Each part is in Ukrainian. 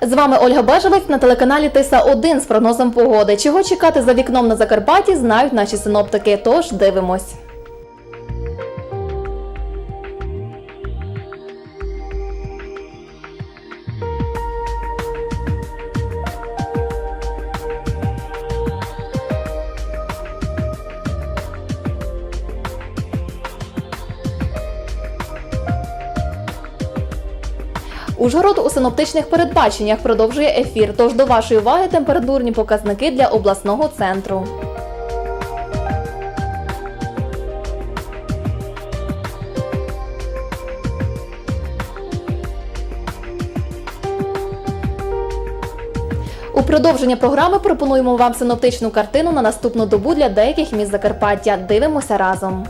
З вами Ольга Бежевець на телеканалі Тиса 1 з прогнозом погоди. Чого чекати за вікном на Закарпатті, знають наші синоптики. Тож дивимось. Ужгород у синоптичних передбаченнях продовжує ефір. Тож до вашої уваги температурні показники для обласного центру. У продовження програми пропонуємо вам синоптичну картину на наступну добу для деяких міст Закарпаття. Дивимося разом.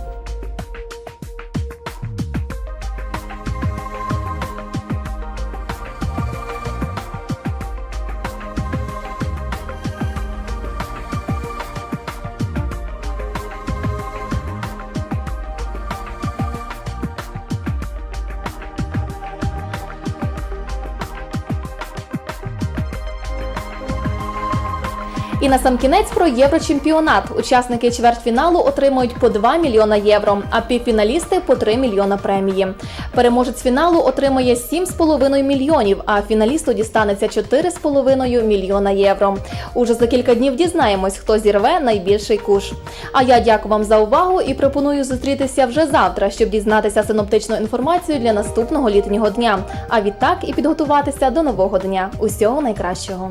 І на сам кінець про єврочемпіонат. Учасники чвертьфіналу отримують по 2 мільйона євро, а півфіналісти по 3 мільйона премії. Переможець фіналу отримує 7,5 мільйонів, а фіналісту дістанеться 4,5 мільйона євро. Уже за кілька днів дізнаємось, хто зірве найбільший куш. А я дякую вам за увагу і пропоную зустрітися вже завтра, щоб дізнатися синоптичну інформацію для наступного літнього дня. А відтак і підготуватися до нового дня. Усього найкращого.